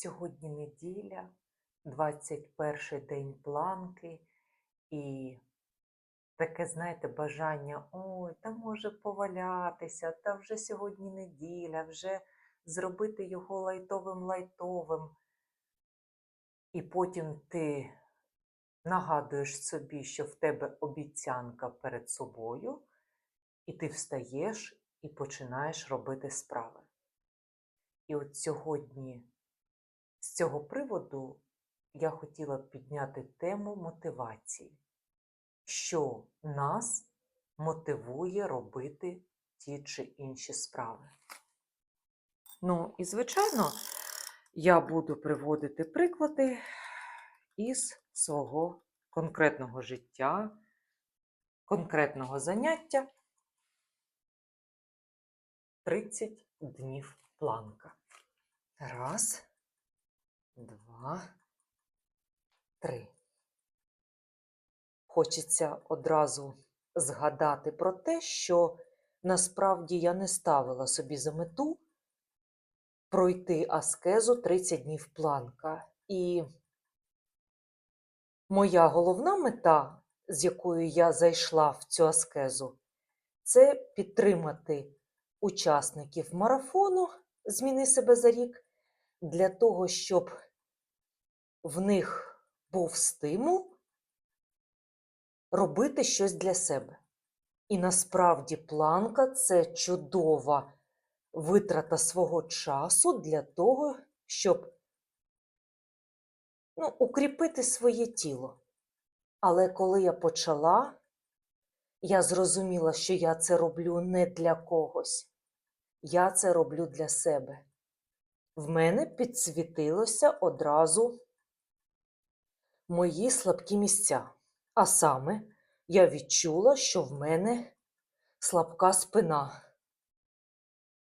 Сьогодні неділя, 21 день планки, і таке, знаєте, бажання: ой, та може повалятися, та вже сьогодні неділя, вже зробити його лайтовим лайтовим. І потім ти нагадуєш собі, що в тебе обіцянка перед собою, і ти встаєш і починаєш робити справи. І от сьогодні з цього приводу я хотіла б підняти тему мотивації, що нас мотивує робити ті чи інші справи. Ну, і звичайно, я буду приводити приклади із свого конкретного життя, конкретного заняття 30 днів планка. Раз, два, три. Хочеться одразу згадати про те, що насправді я не ставила собі за мету пройти аскезу 30 днів планка. І моя головна мета, з якою я зайшла в цю аскезу, це підтримати учасників марафону Зміни себе за рік для того, щоб в них був стимул робити щось для себе. І насправді планка це чудова витрата свого часу для того, щоб ну, укріпити своє тіло. Але коли я почала, я зрозуміла, що я це роблю не для когось. Я це роблю для себе. В мене підсвітилося одразу мої слабкі місця. А саме, я відчула, що в мене слабка спина.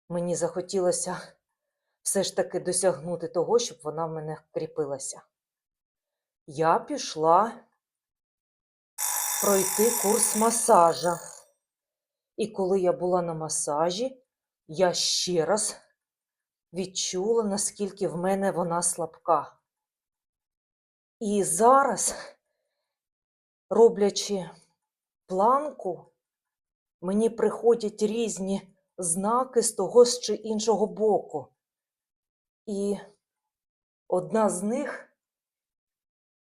Мені захотілося все ж таки досягнути того, щоб вона в мене кріпилася. Я пішла пройти курс масажа. І коли я була на масажі, я ще раз відчула, наскільки в мене вона слабка. І зараз, роблячи планку, мені приходять різні знаки з того чи іншого боку. І одна з них,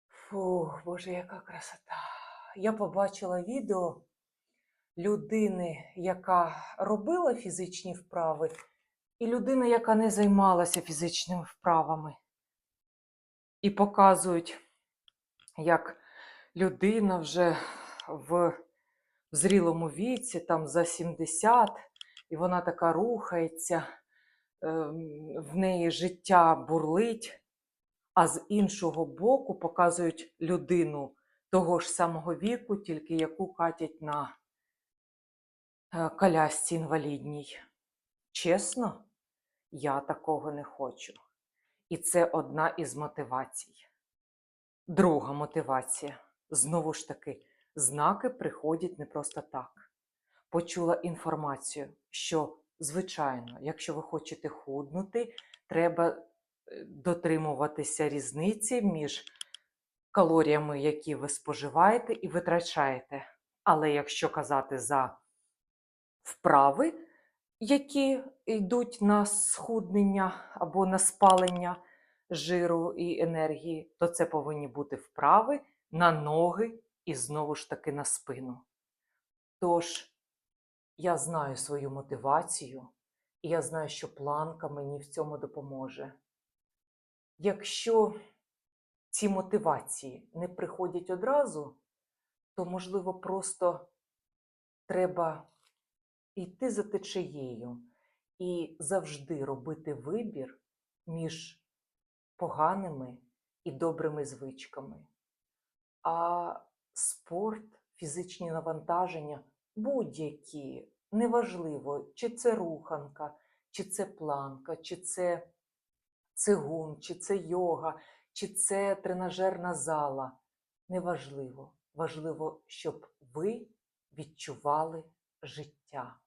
фух, Боже, яка красота! Я побачила відео людини, яка робила фізичні вправи, і людина, яка не займалася фізичними вправами. І показують, як людина вже в зрілому віці, там за 70, і вона така рухається, ем, в неї життя бурлить, а з іншого боку показують людину того ж самого віку, тільки яку катять на е, колясці інвалідній. Чесно, я такого не хочу. І це одна із мотивацій. Друга мотивація. Знову ж таки, знаки приходять не просто так. Почула інформацію, що, звичайно, якщо ви хочете худнути, треба е, дотримуватися різниці між калоріями, які ви споживаєте і витрачаєте. Але якщо казати за вправи, які йдуть на схуднення або на спалення жиру і енергії, то це повинні бути вправи на ноги і знову ж таки на спину. Тож, я знаю свою мотивацію, і я знаю, що планка мені в цьому допоможе. Якщо ці мотивації не приходять одразу, то, можливо, просто треба йти за течією і завжди робити вибір між поганими і добрими звичками. А спорт, фізичні навантаження будь-які, неважливо, чи це руханка, чи це планка, чи це цигун, чи це йога, чи це тренажерна зала. Неважливо. Важливо, щоб ви відчували життя.